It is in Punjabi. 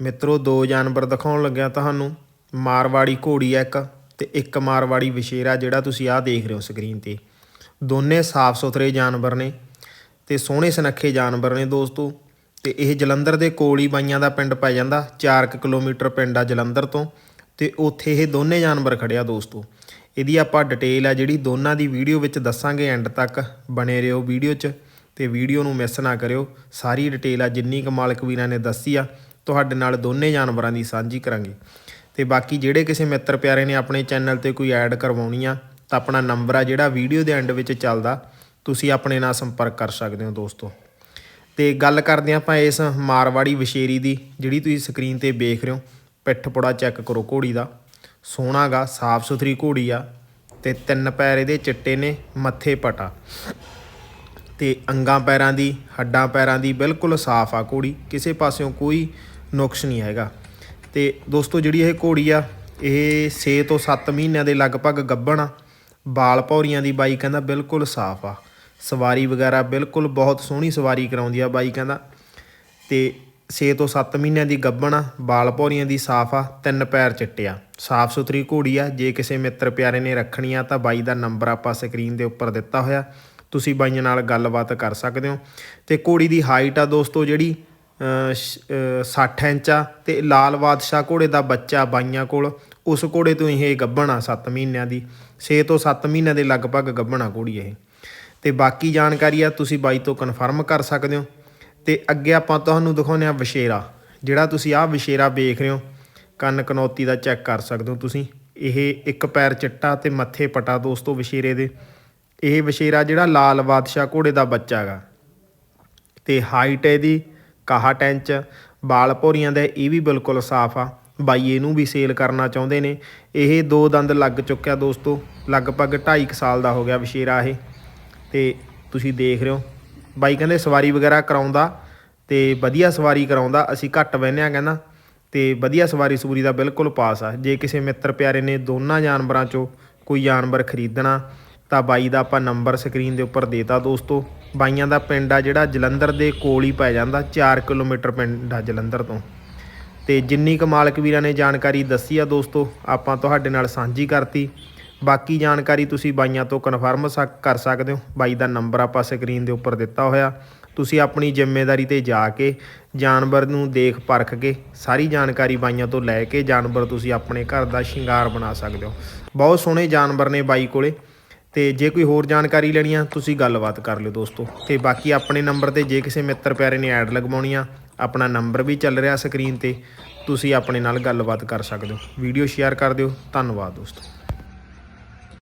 ਮਿੱਤਰੋ, ਦੋ ਜਾਨਵਰ ਦਿਖਾਉਣ ਲੱਗਿਆ ਤੁਹਾਨੂੰ। ਮਾਰਵਾੜੀ ਘੋੜੀ ਆ ਇੱਕ ਤੇ ਇੱਕ ਮਾਰਵਾੜੀ ਵਿਸ਼ੇਰਾ ਜਿਹੜਾ ਤੁਸੀਂ ਆਹ ਦੇਖ ਰਹੇ ਹੋ ਸਕਰੀਨ ਤੇ। ਦੋਨੇ ਸਾਫ਼ ਸੁਥਰੇ ਜਾਨਵਰ ਨੇ ਤੇ ਸੋਹਣੇ ਸੁਨੱਖੇ ਜਾਨਵਰ ਨੇ ਦੋਸਤੋ। ਤੇ ਇਹ ਜਲੰਧਰ ਦੇ ਕੋਲ ਹੀ ਬਾਈਆਂ ਦਾ ਪਿੰਡ ਪੈ ਜਾਂਦਾ 4 ਕਿਲੋਮੀਟਰ ਪਿੰਡ ਆ ਜਲੰਧਰ ਤੋਂ। ਤੇ ਉੱਥੇ ਇਹ ਦੋਨੇ ਜਾਨਵਰ ਖੜਿਆ ਦੋਸਤੋ। ਇਹਦੀ ਆਪਾਂ ਡਿਟੇਲ ਆ ਜਿਹੜੀ ਦੋਨਾਂ ਦੀ ਵੀਡੀਓ ਵਿੱਚ ਦੱਸਾਂਗੇ ਐਂਡ ਤੱਕ, ਬਣੇ ਰਹੋ ਵੀਡੀਓ 'ਚ। ਤੇ ਵੀਡੀਓ ਨੂੰ ਮਿਸ ਨਾ ਕਰਿਓ। ਸਾਰੀ ਡਿਟੇਲ ਆ ਜਿੰਨੀ ਕੁ ਮਾਲਕ ਵੀਰਾਂ ਨੇ ਦੱਸੀ ਆ ਤੁਹਾਡੇ ਨਾਲ ਦੋਨੇ ਜਾਨਵਰਾਂ ਦੀ ਸਾਂਝੀ ਕਰਾਂਗੇ। ਤੇ ਬਾਕੀ ਜਿਹੜੇ ਕਿਸੇ ਮਿੱਤਰ ਪਿਆਰੇ ਨੇ ਆਪਣੇ ਚੈਨਲ ਤੇ ਕੋਈ ਐਡ ਕਰਵਾਉਣੀ ਆ, ਤਾਂ ਆਪਣਾ ਨੰਬਰ ਆ ਜਿਹੜਾ ਵੀਡੀਓ ਦੇ ਐਂਡ ਵਿੱਚ ਚੱਲਦਾ, ਤੁਸੀਂ ਆਪਣੇ ਨਾਲ ਸੰਪਰਕ ਕਰ ਸਕਦੇ ਹੋ ਦੋਸਤੋ। ਤੇ ਗੱਲ ਕਰਦੇ ਹਾਂ ਆਪਾਂ ਇਸ ਮਾਰਵਾੜੀ ਵਿਸ਼ੇਰੀ ਦੀ, ਜਿਹੜੀ ਤੁਸੀਂ ਸਕਰੀਨ ਤੇ ਵੇਖ ਰਹੇ ਹੋ, ਪਿੱਠ ਪੁੜਾ ਚੈੱਕ ਕਰੋ ਘੋੜੀ ਦਾ। ਸੋਹਣਾਗਾ ਸਾਫ਼ ਸੁਥਰੀ ਘੋੜੀ ਆ, ਤੇ ਤਿੰਨ ਪੈਰ ਇਹਦੇ ਚਿੱਟੇ ਨੇ, ਮੱਥੇ ਪਟਾ। ਤੇ ਅੰਗਾਂ ਪੈਰਾਂ ਦੀ, ਹੱਡਾਂ ਪੈਰਾਂ ਦੀ ਬਿਲਕੁਲ ਸਾਫ਼ ਆ ਘੋੜੀ। ਕਿਸੇ ਪਾਸਿਓਂ ਕੋਈ ਨੁਕਸ ਨਹੀਂ ਹੈਗਾ। ਤੇ ਦੋਸਤੋ, ਜਿਹੜੀ ਇਹ ਘੋੜੀ ਆ, ਇਹ 6 ਤੋਂ 7 ਮਹੀਨਿਆਂ ਦੇ ਲਗਭਗ ਗੱਭਣ ਆ। ਬਾਲ ਭੌਰੀਆਂ ਦੀ ਬਾਈ ਕਹਿੰਦਾ ਬਿਲਕੁਲ ਸਾਫ਼ ਆ। ਸਵਾਰੀ ਵਗੈਰਾ ਬਿਲਕੁਲ ਬਹੁਤ ਸੋਹਣੀ ਸਵਾਰੀ ਕਰਾਉਂਦੀ ਆ ਬਾਈ ਕਹਿੰਦਾ। ਤੇ 6 ਤੋਂ 7 ਮਹੀਨਿਆਂ ਦੀ ਗੱਭਣ ਆ, ਬਾਲ ਭੌਰੀਆਂ ਦੀ ਸਾਫ਼ ਆ, ਤਿੰਨ ਪੈਰ ਚਿੱਟੇ ਆ। ਸਾਫ਼ ਸੁਥਰੀ ਘੋੜੀ ਆ, ਜੇ ਕਿਸੇ ਮਿੱਤਰ ਪਿਆਰੇ ਨੇ ਰੱਖਣੀ ਆ ਤਾਂ ਬਾਈ ਦਾ ਨੰਬਰ ਆਪਾਂ ਸਕਰੀਨ ਦੇ ਉੱਪਰ ਦਿੱਤਾ ਹੋਇਆ। ਤੁਸੀਂ ਬਾਈਆਂ ਨਾਲ ਗੱਲਬਾਤ ਕਰ ਸਕਦੇ ਹੋ। ਤੇ ਘੋੜੀ ਦੀ ਹਾਈਟ ਆ ਦੋਸਤੋ ਜਿਹੜੀ 60 ਇੰਚ ਆ ਤੇ ਲਾਲ ਬਾਦਸ਼ਾਹ ਘੋੜੇ ਦਾ ਬੱਚਾ ਬਾਈਆਂ ਕੋਲ। ਉਸ ਘੋੜੇ ਤੋਂ ਇਹ ਗੱਭਣ ਆ 7 ਮਹੀਨਿਆਂ ਦੀ। 6 ਤੋਂ 7 ਮਹੀਨਿਆਂ ਦੇ ਲਗਭਗ ਗੱਭਣ ਆ ਘੋੜੀ ਇਹ। ਤੇ ਬਾਕੀ ਜਾਣਕਾਰੀ ਆ, ਤੁਸੀਂ ਬਾਈ ਤੋਂ ਕਨਫਰਮ ਕਰ ਸਕਦੇ ਹੋ। ਤੇ ਅੱਗੇ ਆਪਾਂ ਤੁਹਾਨੂੰ ਦਿਖਾਉਂਦੇ ਆ ਵਿਸ਼ੇਰਾ, ਜਿਹੜਾ ਤੁਸੀਂ ਆਹ ਵਿਸ਼ੇਰਾ ਵੇਖ ਰਹੇ ਹੋ। ਕੰਨ ਕਨੌਤੀ ਦਾ ਚੈੱਕ ਕਰ ਸਕਦੇ ਹੋ ਤੁਸੀਂ। ਇਹ ਇੱਕ ਪੈਰ ਚਿੱਟਾ ਤੇ ਮੱਥੇ ਪਟਾ ਦੋਸਤੋ ਵਿਸ਼ੇਰੇ ਦੇ। ਇਹ ਵਿਸ਼ੇਰਾ ਜਿਹੜਾ ਲਾਲ ਬਾਦਸ਼ਾਹ ਘੋੜੇ ਦਾ ਬੱਚਾ ਹੈਗਾ। ਤੇ ਹਾਈਟ ਇਹਦੀ 61 ਟੈਂਚ ਬਾਲ ਭੋਰੀਆਂ ਦਾ ਇਹ ਵੀ ਬਿਲਕੁਲ ਸਾਫ਼ ਆ। ਬਾਈ ਇਹਨੂੰ ਵੀ ਸੇਲ ਕਰਨਾ ਚਾਹੁੰਦੇ ਨੇ। ਇਹ ਦੋ ਦੰਦ ਲੱਗ ਚੁੱਕਿਆ ਦੋਸਤੋ। ਲਗਭਗ 2.5 ਸਾਲ ਦਾ ਹੋ ਗਿਆ ਵਿਸ਼ੇਰਾ ਇਹ। ਤੇ ਤੁਸੀਂ ਦੇਖ ਰਹੇ ਹੋ। ਬਾਈ ਕਹਿੰਦੇ ਸਵਾਰੀ ਵਗੈਰਾ ਕਰਾਉਂਦਾ ਤੇ ਵਧੀਆ ਸਵਾਰੀ ਕਰਾਉਂਦਾ। ਅਸੀਂ ਘੱਟ ਬਹਿੰਦੇ ਆ ਕਹਿੰਦਾ। ਤੇ ਵਧੀਆ ਸਵਾਰੀ ਸੂਰੀ ਦਾ ਬਿਲਕੁਲ ਪਾਸ ਆ। ਜੇ ਕਿਸੇ ਮਿੱਤਰ ਪਿਆਰੇ ਨੇ ਦੋਨਾਂ ਜਾਨਵਰਾਂ ਚੋਂ ਕੋਈ ਜਾਨਵਰ ਖਰੀਦਣਾ ਤਾਂ ਬਾਈ ਦਾ ਆਪਾਂ ਨੰਬਰ ਸਕਰੀਨ ਦੇ ਉੱਪਰ ਦੇਤਾ ਦੋਸਤੋ। ਬਾਈਆਂ ਦਾ ਪਿੰਡ ਆ ਜਿਹੜਾ ਜਲੰਧਰ ਦੇ ਕੋਲ ਹੀ ਪੈ ਜਾਂਦਾ 4 ਕਿਲੋਮੀਟਰ ਪਿੰਡ ਆ ਜਲੰਧਰ ਤੋਂ। ਤੇ ਜਿੰਨੀ ਕੁ ਮਾਲਕ ਵੀਰਾਂ ਨੇ ਜਾਣਕਾਰੀ ਦੱਸੀ ਆ ਦੋਸਤੋ, ਆਪਾਂ ਤੁਹਾਡੇ ਨਾਲ ਸਾਂਝੀ ਕਰਤੀ। ਬਾਕੀ ਜਾਣਕਾਰੀ ਤੁਸੀਂ ਬਾਈਆਂ ਤੋਂ ਕਨਫਰਮ ਸਕ- ਕਰ ਸਕਦੇ ਹੋ। ਬਾਈ ਦਾ ਨੰਬਰ ਆਪਾਂ ਸਕਰੀਨ ਦੇ ਉੱਪਰ ਦਿੱਤਾ ਹੋਇਆ। ਤੁਸੀਂ ਆਪਣੀ ਜ਼ਿੰਮੇਵਾਰੀ ਤੇ ਜਾ ਕੇ, ਜਾਨਵਰ ਨੂੰ ਦੇਖ ਪਰਖ ਕੇ, ਸਾਰੀ ਜਾਣਕਾਰੀ ਬਾਈਆਂ ਤੋਂ ਲੈ ਕੇ ਜਾਨਵਰ ਤੁਸੀਂ ਆਪਣੇ ਘਰ ਦਾ ਸ਼ਿੰਗਾਰ ਬਣਾ ਸਕਦੇ ਹੋ। ਬਹੁਤ ਸੋਹਣੇ ਜਾਨਵਰ ਨੇ ਬਾਈ ਕੋਲੇ। ਤੇ ਜੇ ਕੋਈ ਹੋਰ ਜਾਣਕਾਰੀ ਲੈਣੀ ਆ, ਤੁਸੀਂ ਗੱਲਬਾਤ ਕਰ ਲਿਓ ਦੋਸਤੋ। ਤੇ ਬਾਕੀ ਆਪਣੇ ਨੰਬਰ ਤੇ ਜੇ ਕਿਸੇ ਮਿੱਤਰ ਪਿਆਰੇ ਨੇ ਐਡ ਲਗਵਾਉਣੀ ਆ, ਆਪਣਾ ਨੰਬਰ ਵੀ ਚੱਲ ਰਿਹਾ ਸਕਰੀਨ ਤੇ, ਤੁਸੀਂ ਆਪਣੇ ਨਾਲ ਗੱਲਬਾਤ ਕਰ ਸਕਦੇ ਹੋ। ਵੀਡੀਓ ਸ਼ੇਅਰ ਕਰ ਦਿਓ। ਧੰਨਵਾਦ ਦੋਸਤੋ।